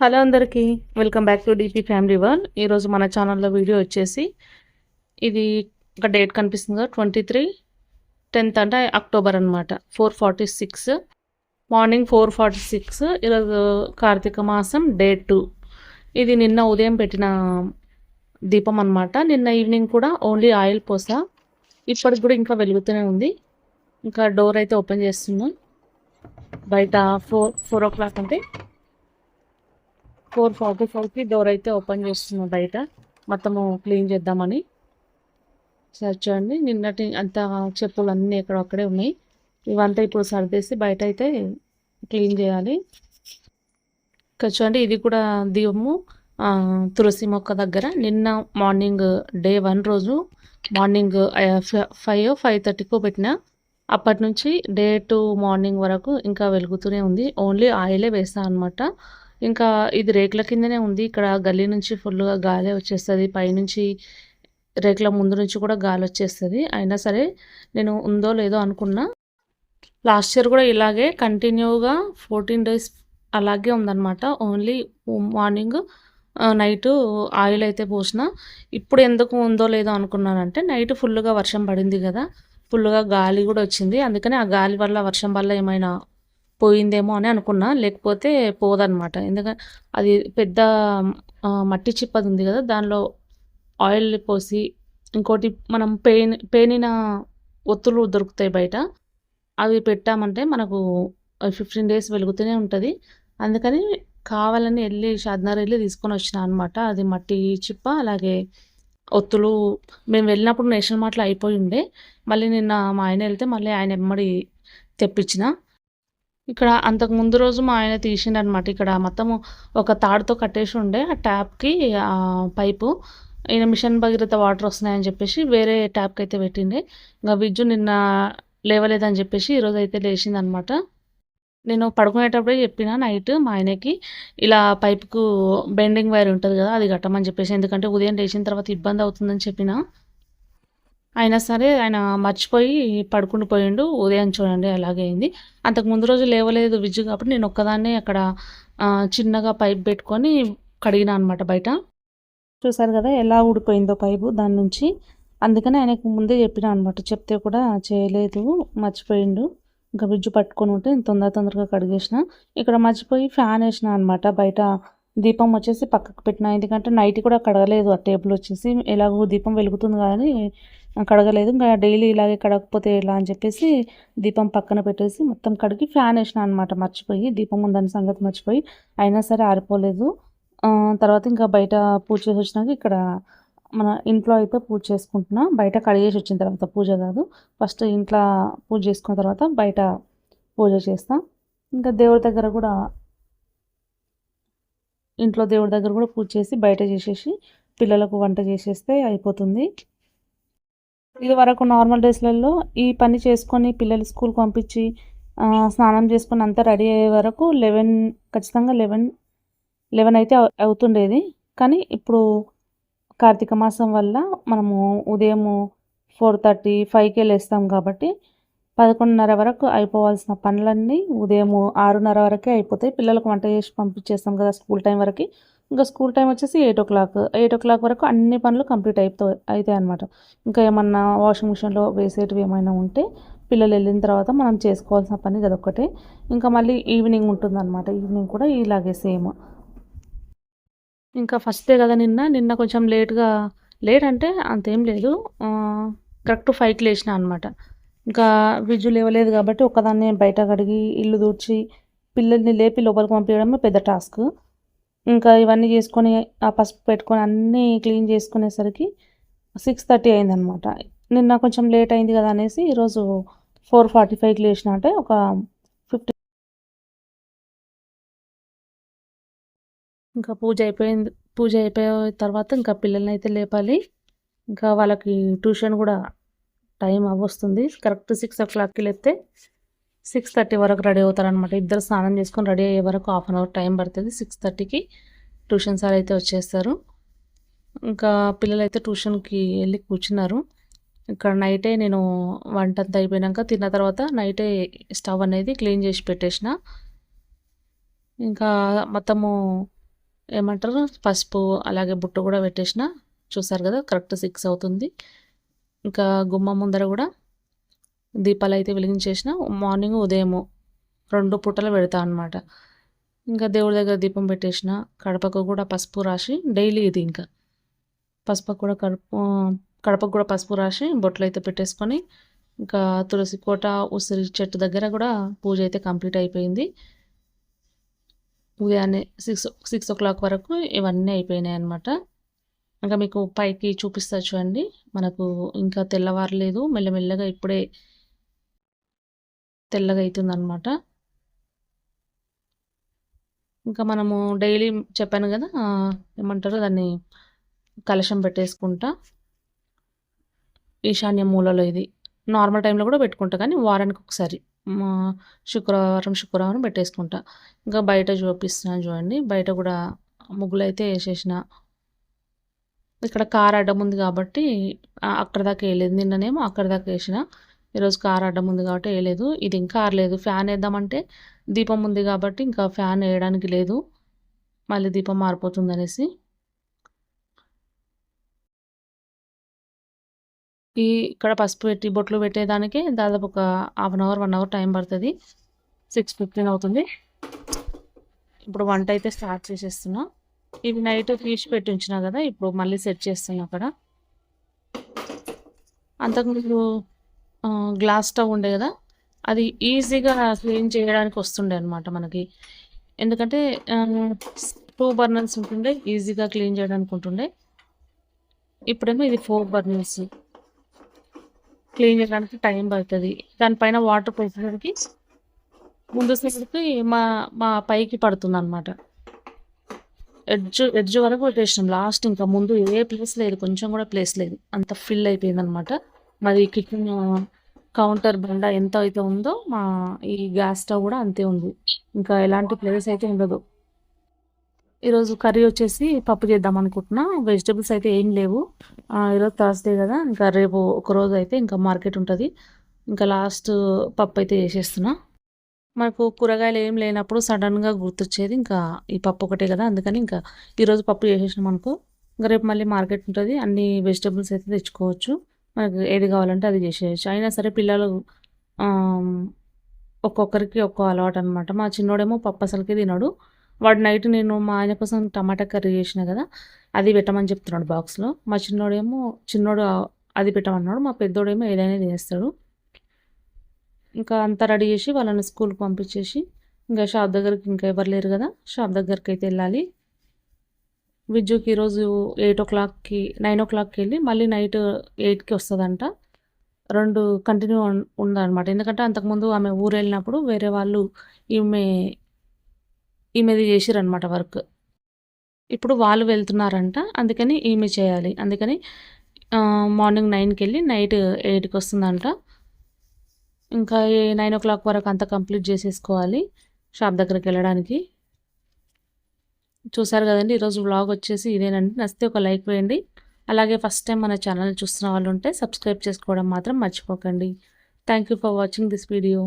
Hello అందరికీ welcome back to DP family one ఈరోజు మన ఛానల్లో వీడియో వచ్చేసి ఇది ఒక డేట్ కనిపిస్తుంది ట్వంటీ త్రీ టెన్త్ అంటే అక్టోబర్ అనమాట four forty six. Morning four forty six ఈరోజు కార్తీక మాసం డే టూ. ఇది నిన్న ఉదయం పెట్టిన దీపం అనమాట నిన్న ఈవినింగ్ కూడా ఓన్లీ ఆయిల్ పోసా. ఇప్పటికి కూడా ఇంకా వెలుగుతూనే ఉంది. ఇంకా డోర్ అయితే ఓపెన్ చేస్తున్నాం. బయట ఫోర్ ఫోర్ ఓ క్లాక్ అంటే ఫోర్ ఫార్టీ ఫైవ్కి డోర్ అయితే ఓపెన్ చేస్తున్నాం బయట. మొత్తము క్లీన్ చేద్దామని. సరే చూడండి నిన్నటి అంత చెప్పులు అన్నీ ఎక్కడొక్కడే ఉన్నాయి. ఇవంతా ఇప్పుడు సర్దేసి బయట అయితే క్లీన్ చేయాలి. ఇక్కడ చూడండి ఇది కూడా దీపము తులసి మొక్క దగ్గర. నిన్న మార్నింగ్ డే వన్ రోజు మార్నింగ్ ఫైవ్ ఫైవ్ థర్టీకో పెట్టిన. అప్పటి నుంచి డే టూ మార్నింగ్ వరకు ఇంకా వెలుగుతూనే ఉంది. ఓన్లీ ఆయిలే వేస్తాను అనమాట ఇంకా ఇది రేకుల కిందనే ఉంది. ఇక్కడ గల్లీ నుంచి ఫుల్గా గాలి వచ్చేస్తుంది. పైనుంచి రేకుల ముందు నుంచి కూడా గాలి వచ్చేస్తుంది. అయినా సరే నేను ఉందో లేదో అనుకున్నా. లాస్ట్ ఇయర్ కూడా ఇలాగే కంటిన్యూగా ఫోర్టీన్ డేస్ అలాగే ఉందన్నమాట. ఓన్లీ మార్నింగ్ నైట్ ఆయిల్ అయితే పోసిన. ఇప్పుడు ఎందుకు ఉందో లేదో అనుకున్నానంటే నైట్ ఫుల్గా వర్షం పడింది కదా. ఫుల్గా గాలి కూడా వచ్చింది. అందుకని ఆ గాలి వల్ల వర్షం వల్ల ఏమైనా పోయిందేమో అని అనుకున్నా. లేకపోతే పోదనమాట ఎందుకంటే అది పెద్ద మట్టి చిప్పది ఉంది కదా దానిలో ఆయిల్ పోసి ఇంకోటి మనం పేన్ పేనిన ఒత్తులు దొరుకుతాయి బయట. అవి పెట్టామంటే మనకు ఫిఫ్టీన్ డేస్ వెలుగుతూనే ఉంటుంది. అందుకని కావాలని వెళ్ళి షాద్నగర్ వెళ్ళి తీసుకొని వచ్చిన అనమాట అది మట్టి చిప్ప అలాగే ఒత్తులు. మేము వెళ్ళినప్పుడు నేషనల్ మార్ట్లో అయిపోయి ఉండే. మళ్ళీ నిన్న మా ఆయన వెళ్తే మళ్ళీ ఆయన ఎమ్మడి తెప్పించిన. ఇక్కడ అంతకు ముందు రోజు మా ఆయన తీసిండనమాట ఇక్కడ మొత్తము ఒక తాడుతో కట్టేసి ఉండే ఆ ట్యాప్కి ఆ పైపు. ఈయన మిషన్ భగీరథ వాటర్ వస్తున్నాయని చెప్పేసి వేరే ట్యాప్కి అయితే పెట్టిండే. ఇంకా విద్యు నిన్న లేవలేదని చెప్పేసి ఈరోజు అయితే లేచిందనమాట నేను పడుకునేటప్పుడే చెప్పిన నైట్ మా ఆయనకి ఇలా పైపుకు బెండింగ్ వైర్ ఉంటుంది కదా అది కట్టమని చెప్పేసి. ఎందుకంటే ఉదయం లేచిన తర్వాత ఇబ్బంది అవుతుందని చెప్పిన. అయినా సరే ఆయన మర్చిపోయి పడుకుని పోయిండు. ఉదయం చూడండి అలాగే అయింది. అంతకు ముందు రోజు లేవలేదు విజ్జు కాబట్టి నేను ఒక్కదాన్నే అక్కడ చిన్నగా పైప్ పెట్టుకొని కడిగిన అనమాట బయట. చూసారు కదా ఎలా ఊడిపోయిందో పైపు దాని నుంచి. అందుకని ఆయనకు ముందే చెప్పిన అనమాట చెప్తే కూడా చేయలేదు మర్చిపోయిండు. ఇంకా విజ్జు పట్టుకొని ఉంటే నేను తొందర తొందరగా కడిగేసిన. ఇక్కడ మర్చిపోయి ఫ్యాన్ వేసిన అనమాట బయట దీపం వచ్చేసి పక్కకు పెట్టిన. ఎందుకంటే నైట్ కూడా కడగలేదు ఆ టేబుల్ వచ్చేసి. ఎలాగో దీపం వెలుగుతుంది కానీ కడగలేదు ఇంకా డైలీ ఇలాగే కడగకపోతే ఎలా అని చెప్పేసి దీపం పక్కన పెట్టేసి మొత్తం కడిగి ఫ్యాన్ వేసిన అనమాట మర్చిపోయి. దీపం ఉందని సంగతి మర్చిపోయి. అయినా సరే ఆరిపోలేదు. తర్వాత ఇంకా బయట పూజ చేసి వచ్చినాక ఇక్కడ మన ఇంట్లో అయితే పూజ చేసుకుంటున్నా. బయట కడిగేసి వచ్చిన తర్వాత పూజ కాదు. ఫస్ట్ ఇంట్లో పూజ చేసుకున్న తర్వాత బయట పూజ చేస్తాం. ఇంకా దేవుడి దగ్గర కూడా ఇంట్లో దేవుడి దగ్గర కూడా పూజ చేసి బయట చేసేసి పిల్లలకు వంట చేసేస్తే అయిపోతుంది. ఇది వరకు నార్మల్ డేస్లలో ఈ పని చేసుకొని పిల్లలు స్కూల్కి పంపించి స్నానం చేసుకొని అంతా రెడీ అయ్యే వరకు లెవెన్ ఖచ్చితంగా లెవెన్ లెవెన్ అయితే అవుతుండేది. కానీ ఇప్పుడు కార్తీక మాసం వల్ల మనము ఉదయం ఫోర్ థర్టీ ఫైవ్కే లేస్తాం కాబట్టి పదకొండున్నర వరకు అయిపోవాల్సిన పనులన్నీ ఉదయం ఆరున్నర వరకే అయిపోతాయి. పిల్లలకు వంట చేసి పంపించేస్తాం కదా స్కూల్ టైం వరకు. ఇంకా స్కూల్ టైం వచ్చేసి eight o'clock. Eight o'clock వరకు అన్ని పనులు కంప్లీట్ అయిపో అవుతాయి అనమాట ఇంకా ఏమన్నా వాషింగ్ మిషన్లో వేసేటివి ఏమైనా ఉంటే పిల్లలు వెళ్ళిన తర్వాత మనం చేసుకోవాల్సిన పని అదొక్కటే. ఇంకా మళ్ళీ ఈవినింగ్ ఉంటుందన్నమాట. ఈవినింగ్ కూడా ఇలాగే సేమ్. ఇంకా ఫస్ట్ డే కదా నిన్న. నిన్న కొంచెం లేట్గా లేట్ అంటే అంతేం లేదు. కరెక్ట్ ఫైవ్కి లేచిన అనమాట ఇంకా విజు లేవలేదు కాబట్టి ఒక్కదాన్నే బయట కడిగి ఇల్లు దూర్చి పిల్లల్ని లేపి లోపలికి పంపించడమే పెద్ద టాస్క్. ఇంకా ఇవన్నీ చేసుకొని ఆ పసుపు పెట్టుకొని అన్నీ క్లీన్ చేసుకునేసరికి సిక్స్ థర్టీ అయిందనమాట. నిన్న కొంచెం లేట్ అయింది కదా అనేసి ఈరోజు ఫోర్ ఫార్టీ ఫైవ్కి లేచిన అంటే ఒక ఫిఫ్టీ ఇంకా పూజ అయిపోయింది. పూజ అయిపోయిన తర్వాత ఇంకా పిల్లల్ని అయితే లేపాలి. ఇంకా వాళ్ళకి ట్యూషన్ కూడా టైం అవ్వస్తుంది. కరెక్ట్ సిక్స్ ఓ క్లాక్కి లేపితే సిక్స్ థర్టీ వరకు రెడీ అవుతారనమాట. ఇద్దరు స్నానం చేసుకొని రెడీ అయ్యే వరకు హాఫ్ అన్ అవర్ టైం పడుతుంది సిక్స్ థర్టీకి. ట్యూషన్ సార్ అయితే వచ్చేస్తారు. ఇంకా పిల్లలు అయితే ట్యూషన్కి వెళ్ళి కూర్చున్నారు. ఇక్కడ నైటే నేను వంట అంతా అయిపోయినాక తిన్న తర్వాత నైటే స్టవ్ అనేది క్లీన్ చేసి పెట్టేసిన. ఇంకా మొత్తము ఏమంటారు? పసుపు అలాగే బుట్ట కూడా పెట్టేసిన. చూసారు కదా కరెక్ట్ సిక్స్ అవుతుంది. ఇంకా గుమ్మ ముందర కూడా దీపాలు అయితే వెలిగించేసిన. మార్నింగ్ ఉదయము రెండు పూటలు పెడతా అనమాట ఇంకా దేవుడి దగ్గర దీపం పెట్టేసిన కడపకు కూడా పసుపు రాసి డైలీ ఇది ఇంకా. పసుపు కూడా కడుపు కడపకు కూడా పసుపు రాసి బొట్లు అయితే పెట్టేసుకొని ఇంకా తులసి కోట ఉసిరి చెట్టు దగ్గర కూడా పూజ అయితే కంప్లీట్ అయిపోయింది. ఉదయాన్నే సిక్స్ సిక్స్ ఓ క్లాక్ వరకు ఇవన్నీ అయిపోయినాయి అనమాట ఇంకా మీకు పైకి చూపిస్తా చూడండి. మనకు ఇంకా తెల్లవారలేదు. మెల్లమెల్లగా ఇప్పుడే తెల్లగా అవుతుంది అనమాట ఇంకా మనము డైలీ చెప్పాను కదా ఏమంటారు దాన్ని కలశం పెట్టేసుకుంటా. ఈశాన్య మూలలో ఇది. నార్మల్ టైంలో కూడా పెట్టుకుంటా కానీ వారానికి ఒకసారి. శుక్రవారం శుక్రవారం పెట్టేసుకుంటా. ఇంకా బయట చూపిస్తున్నాను చూడండి బయట కూడా ముగ్గులు అయితే వేసేసిన. ఇక్కడ కార్ అడ్డం ఉంది కాబట్టి అక్కడ దాకా వేయలేదు నిన్ననేమో అక్కడ దాకా వేసిన. ఈరోజు కార్ అడ్డం ఉంది కాబట్టి వేయలేదు. ఇది ఇంకా ఆరలేదు. ఫ్యాన్ వేద్దామంటే దీపం ఉంది కాబట్టి ఇంకా ఫ్యాన్ వేయడానికి లేదు. మళ్ళీ దీపం మారిపోతుంది అనేసి. ఈ ఇక్కడ పసుపు పెట్టి బొట్లు పెట్టేదానికి దాదాపు ఒక half an hour one hour time పడుతుంది. సిక్స్ ఫిఫ్టీన్ అవుతుంది. ఇప్పుడు వంట అయితే స్టార్ట్ చేసేస్తున్నా. ఇవి నైట్ ఫిష్ పెట్టి ఉంచినా కదా ఇప్పుడు మళ్ళీ సెట్ చేస్తున్నా అక్కడ. అంతకుముందు గ్లాస్ స్టవ్ ఉండే కదా అది ఈజీగా క్లీన్ చేయడానికి వస్తుండే అనమాట మనకి. ఎందుకంటే టూ బర్నర్స్ ఉంటుండే ఈజీగా క్లీన్ చేయడానికి ఉంటుండే. ఇప్పుడేమో ఇది ఫోర్ బర్నర్స్. క్లీన్ చేయడానికి టైం పడుతుంది. దానిపైన వాటర్ పోసేసరికి ముందు సైడ్కి మా మా పైకి పడుతుంది అనమాట ఎడ్జ్ ఎడ్జ్ వరకు పెట్టేసినాం. లాస్ట్ ఇంకా ముందు ఏ ప్లేస్ లేదు. కొంచెం కూడా ప్లేస్ లేదు. అంత ఫిల్ అయిపోయింది అనమాట మాది కిచెన్ కౌంటర్ బండ ఎంత అయితే ఉందో మా ఈ గ్యాస్ స్టవ్ కూడా అంతే ఉంది. ఇంకా ఎలాంటి ప్లేస్ అయితే ఉండదు. ఈరోజు కర్రీ వచ్చేసి పప్పు చేద్దాం అనుకుంటున్నా. వెజిటబుల్స్ అయితే ఏం లేవు. ఈరోజు థర్స్డే కదా. ఇంకా రేపు ఒక రోజు అయితే ఇంకా మార్కెట్ ఉంటుంది. ఇంకా లాస్ట్ పప్పు అయితే చేసేస్తున్నా. మనకు కూరగాయలు ఏం లేనప్పుడు సడన్గా గుర్తొచ్చేది ఇంకా ఈ పప్పు ఒకటే కదా. అందుకని ఇంకా ఈరోజు పప్పు చేసేసినాం అనుకో. ఇంకా రేపు మళ్ళీ మార్కెట్ ఉంటుంది. అన్ని వెజిటబుల్స్ అయితే తెచ్చుకోవచ్చు. మనకు ఏది కావాలంటే అది చేసేయచ్చు. అయినా సరే పిల్లలు ఒక్కొక్కరికి ఒక్కో అలవాటు అనమాట మా చిన్నోడేమో పప్పు అసలుకి తినడు. వాడు నైట్ నేను మా ఆయన కోసం టమాటా కర్రీ చేసిన కదా అది పెట్టమని చెప్తున్నాడు బాక్స్లో. మా చిన్నోడేమో చిన్నోడు అది పెట్టమన్నాడు. మా పెద్దోడేమో ఏదైనా తినేస్తాడు. ఇంకా అంతా రెడీ చేసి వాళ్ళని స్కూల్కి పంపించేసి ఇంకా షాప్ దగ్గరికి ఇంకా ఎవరు లేరు కదా షాప్ దగ్గరికి అయితే వెళ్ళాలి. విద్యుకి ఈరోజు ఎయిట్ ఓ క్లాక్కి నైన్ ఓ క్లాక్కి వెళ్ళి మళ్ళీ నైట్ ఎయిట్కి వస్తుందంట. రెండు కంటిన్యూ ఉందన్నమాట. ఎందుకంటే అంతకుముందు ఆమె ఊరు వెళ్ళినప్పుడు వేరే వాళ్ళు ఈమె ఈమెది చేసిరనమాట వర్క్. ఇప్పుడు వాళ్ళు వెళ్తున్నారంట అందుకని ఈమె చేయాలి. అందుకని మార్నింగ్ నైన్కి వెళ్ళి నైట్ ఎయిట్కి వస్తుందంట. ఇంకా నైన్ ఓ క్లాక్ వరకు అంతా కంప్లీట్ చేసేసుకోవాలి షాప్ దగ్గరికి వెళ్ళడానికి. చూసారు కదండి ఈరోజు వ్లాగ్ వచ్చేసి ఇదేనండి. నచ్చితే ఒక లైక్ వేయండి. అలాగే ఫస్ట్ టైం మన ఛానల్ చూస్తున్న వాళ్ళు ఉంటే సబ్స్క్రైబ్ చేసుకోవడం మాత్రం మర్చిపోకండి. Thank for watching this video